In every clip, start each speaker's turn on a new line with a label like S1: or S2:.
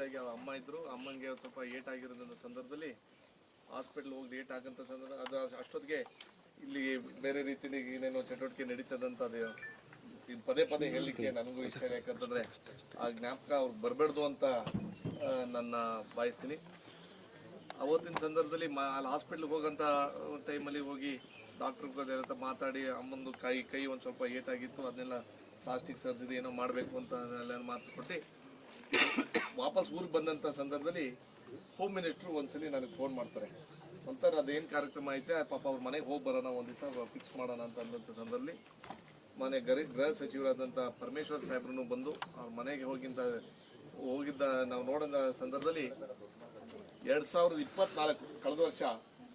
S1: ಕಂಪ್ಲೀಟಾಗಿ ಅವ್ರ ಅಮ್ಮ ಇದ್ದರು ಅಮ್ಮನಿಗೆ ಸ್ವಲ್ಪ ಏಟ್ ಆಗಿರೋದ್ರ ಸಂದರ್ಭದಲ್ಲಿ ಹಾಸ್ಪಿಟ್ಲ್ ಹೋಗಿ ಏಟ್ ಆಗಂಥ ಸಂದರ್ಭ ಅದು ಅಷ್ಟೊತ್ತಿಗೆ ಇಲ್ಲಿ ಬೇರೆ ರೀತಿಯಲ್ಲಿ ಏನೇನೋ ಚಟುವಟಿಕೆ ನಡೀತದಂತ ಅದು ಇದು ಪದೇ ಪದೇ ಹೇಳಲಿಕ್ಕೆ ನನಗೂ ಇಷ್ಟ ಯಾಕಂತಂದರೆ ಆ ಜ್ಞಾಪಕ ಅವ್ರು ಬರಬಾರ್ದು ಅಂತ ನನ್ನ ಭಾವಿಸ್ತೀನಿ. ಅವತ್ತಿನ ಸಂದರ್ಭದಲ್ಲಿ ಮಾ ಅಲ್ಲಿ ಹಾಸ್ಪಿಟ್ಲಿಗೆ ಹೋಗಂತ ಟೈಮಲ್ಲಿ ಹೋಗಿ ಡಾಕ್ಟ್ರ್ ಮಾತಾಡಿ ಅಮ್ಮಂದು ಕೈ ಕೈ ಒಂದು ಸ್ವಲ್ಪ ಏಟಾಗಿತ್ತು ಅದನ್ನೆಲ್ಲ ಪ್ಲಾಸ್ಟಿಕ್ ಸರ್ಜರಿ ಏನೋ ಮಾಡಬೇಕು ಅಂತ ಎಲ್ಲ ಮಾತು ಕೊಟ್ಟು ವಾಪಸ್ ಊರಿಗೆ ಬಂದಂಥ ಸಂದರ್ಭದಲ್ಲಿ ಹೋಮ್ ಮಿನಿಸ್ಟ್ರು ಒಂದ್ಸಲಿ ನನಗೆ ಫೋನ್ ಮಾಡ್ತಾರೆ. ಒಂಥರ ಅದೇನು ಕಾರ್ಯಕ್ರಮ ಐತೆ, ಪಾಪ ಅವ್ರ ಮನೆಗೆ ಹೋಗಿ ಬರೋಣ, ಒಂದು ದಿವಸ ಫಿಕ್ಸ್ ಮಾಡೋಣ ಅಂತ ಅಂದಂಥ ಸಂದರ್ಭದಲ್ಲಿ ಮನೆ ಗರಿ, ಗೃಹ ಸಚಿವರಾದಂಥ ಪರಮೇಶ್ವರ್ ಸಾಹೇಬ್ರು ಬಂದು ಅವ್ರ ಮನೆಗೆ ಹೋಗಿಂತ, ಹೋಗಿದ್ದ ನಾವು ನೋಡಿದ ಸಂದರ್ಭದಲ್ಲಿ ಎರಡು ಸಾವಿರದ ಇಪ್ಪತ್ನಾಲ್ಕು, ಕಳೆದ ವರ್ಷ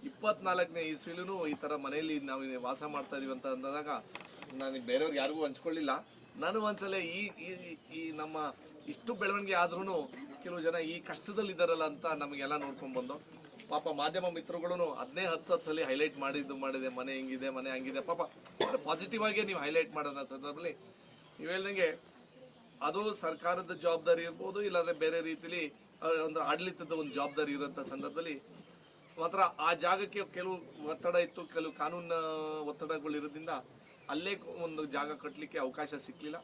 S1: ಇಪ್ಪತ್ನಾಲ್ಕನೇ ಇಸ್ವಿಲೂ ಈ ಥರ ಮನೆಯಲ್ಲಿ ನಾವು ವಾಸ ಮಾಡ್ತಾ ಇದೀವಿ ಅಂತ ಅಂದಾಗ ನಾನು ಬೇರೆಯವ್ರಿಗೆ ಯಾರಿಗೂ ಹಂಚ್ಕೊಳ್ಳಿಲ್ಲ. ನಾನು ಒಂದ್ಸಲ ಈ- ಈ ನಮ್ಮ ಇಷ್ಟು ಬೆಳವಣಿಗೆ ಆದ್ರೂ ಕೆಲವು ಜನ ಈ ಕಷ್ಟದಲ್ಲಿ ಇದ್ದಾರಲ್ಲ ಅಂತ ನಮಗೆಲ್ಲ ನೋಡ್ಕೊಂಡ್ ಬಂದು ಪಾಪ ಮಾಧ್ಯಮ ಮಿತ್ರಗಳು ಅದನ್ನೇ ಹತ್ತು ಹತ್ತು ಸಲ ಹೈಲೈಟ್ ಮಾಡಿದ್ದು, ಮಾಡಿದೆ, ಮನೆ ಹಿಂಗಿದೆ, ಮನೆ ಹಂಗಿದೆ. ಪಾಪ ಪಾಸಿಟಿವ್ ಆಗಿ ನೀವು ಹೈಲೈಟ್ ಮಾಡೋಣ ಸಂದರ್ಭದಲ್ಲಿ ನೀವು ಹೇಳ್ದಂಗೆ ಅದು ಸರ್ಕಾರದ ಜವಾಬ್ದಾರಿ ಇರ್ಬೋದು, ಇಲ್ಲಾಂದ್ರೆ ಬೇರೆ ರೀತಿಲಿ ಒಂದು ಆಡಳಿತದ ಒಂದು ಜವಾಬ್ದಾರಿ ಇರೋಂಥ ಸಂದರ್ಭದಲ್ಲಿ ಮಾತ್ರ ಆ ಜಾಗಕ್ಕೆ ಕೆಲವು ಒತ್ತಡ ಇತ್ತು, ಕೆಲವು ಕಾನೂನು ಒತ್ತಡಗಳು ಇರೋದ್ರಿಂದ ಅಲ್ಲೇ ಒಂದು ಜಾಗ ಕಟ್ಟಲಿಕ್ಕೆ ಅವಕಾಶ ಸಿಕ್ಲಿಲ್ಲ.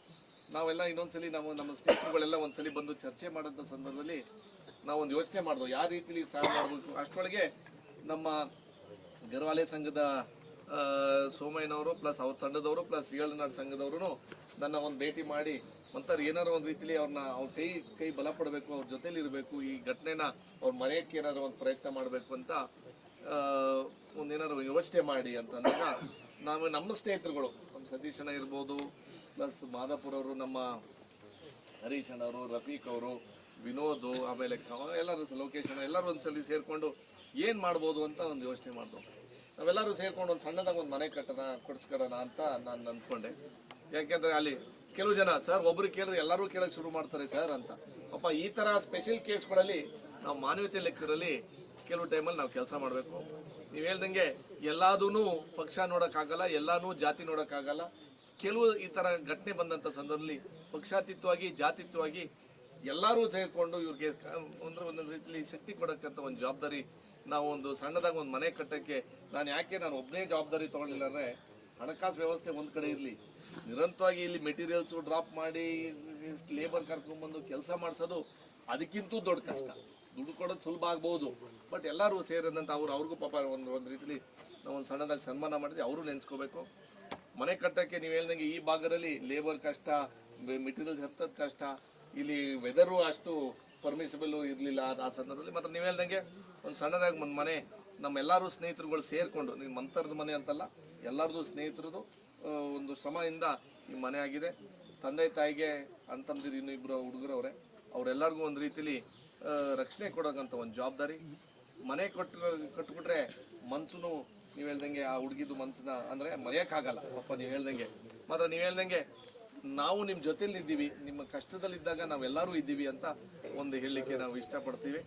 S1: ನಾವೆಲ್ಲ ಇನ್ನೊಂದ್ಸಲಿ ನಾವು ನಮ್ಮ ಸ್ನೇಹಿತರುಗಳೆಲ್ಲ ಒಂದ್ಸಲಿ ಬಂದು ಚರ್ಚೆ ಮಾಡೋಂಥ ಸಂದರ್ಭದಲ್ಲಿ ನಾವೊಂದು ಯೋಚನೆ ಮಾಡಿದ್ವು ಯಾವ ರೀತಿಲಿ ಸಹಾಯ ಮಾಡಬೇಕು? ಅಷ್ಟರೊಳಗೆ ನಮ್ಮ ಗರ್ವಾಲೆ ಸಂಘದ ಸೋಮಯ್ಯನವರು ಪ್ಲಸ್ ಅವ್ರ ತಂಡದವರು ಪ್ಲಸ್ ಏಳುನಾಡು ಸಂಘದವರು ನನ್ನ ಒಂದು ಭೇಟಿ ಮಾಡಿ ಒಂಥರ ಏನಾರು ಒಂದು ರೀತಿಲಿ ಅವ್ರನ್ನ ಅವ್ರ ಕೈ ಕೈ ಬಲ ಪಡಬೇಕು, ಅವ್ರ ಜೊತೆಲಿ ಇರಬೇಕು ಈ ಘಟನೆನ ಅವ್ರ ಮರೆಯಕ್ಕೆ ಏನಾದ್ರು ಒಂದು ಪ್ರಯತ್ನ ಮಾಡಬೇಕು ಅಂತ ಒಂದೇನಾದ್ರು ಯೋಚನೆ ಮಾಡಿ ಅಂತಂದಾಗ ನಾವು ನಮ್ಮ ಸ್ನೇಹಿತರುಗಳು, ನಮ್ಮ ಸತೀಶನ ಇರ್ಬೋದು ಪ್ಲಸ್ ಮಾದಾಪುರ ಅವರು ನಮ್ಮ ಹರೀಶ್ ಅವರು ರಫೀಕ್ ಅವರು, ವಿನೋದ್, ಆಮೇಲೆ ಎಲ್ಲರೂ ಲೊಕೇಶನ್ ಎಲ್ಲರೂ ಒಂದ್ಸಲಿ ಸೇರ್ಕೊಂಡು ಏನ್ ಮಾಡ್ಬೋದು ಅಂತ ಒಂದು ಯೋಚನೆ ಮಾಡ್ದು. ನಾವೆಲ್ಲರೂ ಸೇರ್ಕೊಂಡು ಒಂದು ಸಣ್ಣದಾಗ ಒಂದು ಮನೆ ಕಟ್ಟೋಣ ಕೊಡ್ಸ್ಕೊಡೋಣ ಅಂತ ನಾನು ಅಂದ್ಕೊಂಡೆ ಯಾಕೆಂದರೆ ಅಲ್ಲಿ ಕೆಲವು ಜನ, ಸರ್, ಒಬ್ರು ಕೇಳಿದ್ರೆ ಎಲ್ಲರೂ ಕೇಳಕ್ ಶುರು ಮಾಡ್ತಾರೆ ಸರ್ ಅಂತ. ಅಪ್ಪ ಈ ಥರ ಸ್ಪೆಷಲ್ ಕೇಸ್ಗಳಲ್ಲಿ ನಾವು ಮಾನವೀಯತೆ ಲೆಕ್ಕದಲ್ಲಿ ಕೆಲವು ಟೈಮಲ್ಲಿ ನಾವು ಕೆಲಸ ಮಾಡಬೇಕು. ನೀವು ಹೇಳ್ದಂಗೆ ಎಲ್ಲದೂ ಪಕ್ಷ ನೋಡೋಕ್ಕಾಗಲ್ಲ, ಎಲ್ಲನೂ ಜಾತಿ ನೋಡೋಕ್ಕಾಗಲ್ಲ. ಕೆಲವು ಈ ತರ ಘಟನೆ ಬಂದಂತ ಸಂದರ್ಭದಲ್ಲಿ ಪಕ್ಷಾತೀತವಾಗಿ ಜಾತಿತ್ವವಾಗಿ ಎಲ್ಲರೂ ಸೇರ್ಕೊಂಡು ಇವ್ರಿಗೆ ಒಂದು ಒಂದೊಂದು ರೀತಿಯಲ್ಲಿ ಶಕ್ತಿ ಕೊಡಕ್ಕಂತ ಒಂದು ಜವಾಬ್ದಾರಿ, ನಾವು ಒಂದು ಸಣ್ಣದಾಗ ಒಂದು ಮನೆ ಕಟ್ಟಕ್ಕೆ ನಾನು ಯಾಕೆ ನಾನು ಒಬ್ಬನೇ ಜವಾಬ್ದಾರಿ ತಗೊಂಡಿಲ್ಲ ಅಂದ್ರೆ ಹಣಕಾಸು ವ್ಯವಸ್ಥೆ ಒಂದ್ ಕಡೆ ಇರಲಿ. ನಿರಂತರವಾಗಿ ಇಲ್ಲಿ ಮೆಟೀರಿಯಲ್ಸ್ ಡ್ರಾಪ್ ಮಾಡಿ ಲೇಬರ್ ಕರ್ಕೊಂಡ್ಬಂದು ಕೆಲಸ ಮಾಡಿಸೋದು ಅದಕ್ಕಿಂತೂ ದೊಡ್ಡ ಕಷ್ಟ. ದುಡ್ಡು ಕೊಡೋದು ಸುಲಭ ಆಗ್ಬೋದು ಬಟ್ ಎಲ್ಲರೂ ಸೇರಿದಂತ ಅವ್ರು, ಅವ್ರಿಗೂ ಪಾಪ ಒಂದು ಒಂದು ರೀತಿಲಿ ನಾವು ಒಂದು ಸಣ್ಣದಾಗಿ ಸನ್ಮಾನ ಮಾಡಿದ್ವಿ ಅವರು ನೆನೆಸ್ಕೋಬೇಕು. ಮನೆ ಕಟ್ಟಕ್ಕೆ ನೀವು ಹೇಳ್ದಂಗೆ ಈ ಭಾಗದಲ್ಲಿ ಲೇಬರ್ ಕಷ್ಟ ಮೆಟೀರಿಯಲ್ಸ್ ಹತ್ತದ ಕಷ್ಟ, ಇಲ್ಲಿ ವೆದರು ಅಷ್ಟು ಪರ್ಮಿಸಿಬಲ್ ಇರಲಿಲ್ಲ. ಆ ಸಂದರ್ಭದಲ್ಲಿ ಮತ್ತೆ ನೀವು ಹೇಳ್ದಂಗೆ ಒಂದು ಸಣ್ಣದಾಗಿ ಒಂದು ಮನೆ ನಮ್ಮೆಲ್ಲರೂ ಸ್ನೇಹಿತರುಗಳು ಸೇರಿಕೊಂಡು, ನೀವು ಮಂತರದ ಮನೆ ಅಂತಲ್ಲ, ಎಲ್ಲರದು ಸ್ನೇಹಿತರದು ಒಂದು ಶ್ರಮದಿಂದ ಈ ಮನೆ ಆಗಿದೆ. ತಂದೆ ತಾಯಿಗೆ ಅಂತಂದಿರು ಇನ್ನೂ ಇಬ್ಬರು ಹುಡುಗರವ್ರೆ, ಅವರೆಲ್ಲರಿಗೂ ಒಂದು ರೀತಿಲಿ ರಕ್ಷಣೆ ಕೊಡೋಕ್ಕಂಥ ಒಂದು ಜವಾಬ್ದಾರಿ. ಮನೆ ಕಟ್ಟು ಕಟ್ಬಿಟ್ರೆ ಮನ್ಸುನು ನೀವು ಹೇಳ್ದಂಗೆ ಆ ಹುಡುಗಿದು ಮನ್ಸನ್ನ ಅಂದ್ರೆ ಮರೆಯೋಕ್ಕಾಗಲ್ಲ. ಪಾಪ ನೀವು ಹೇಳ್ದಂಗೆ. ಮಾತ್ರ ನೀವು ಹೇಳ್ದಂಗೆ ನಾವು ನಿಮ್ಮ ಜೊತೆಲಿ ಇದ್ದೀವಿ ನಿಮ್ಮ ಕಷ್ಟದಲ್ಲಿದ್ದಾಗ ನಾವೆಲ್ಲರೂ ಇದ್ದೀವಿ ಅಂತ ಒಂದು ಹೇಳಲಿಕ್ಕೆ ನಾವು ಇಷ್ಟಪಡ್ತೀವಿ.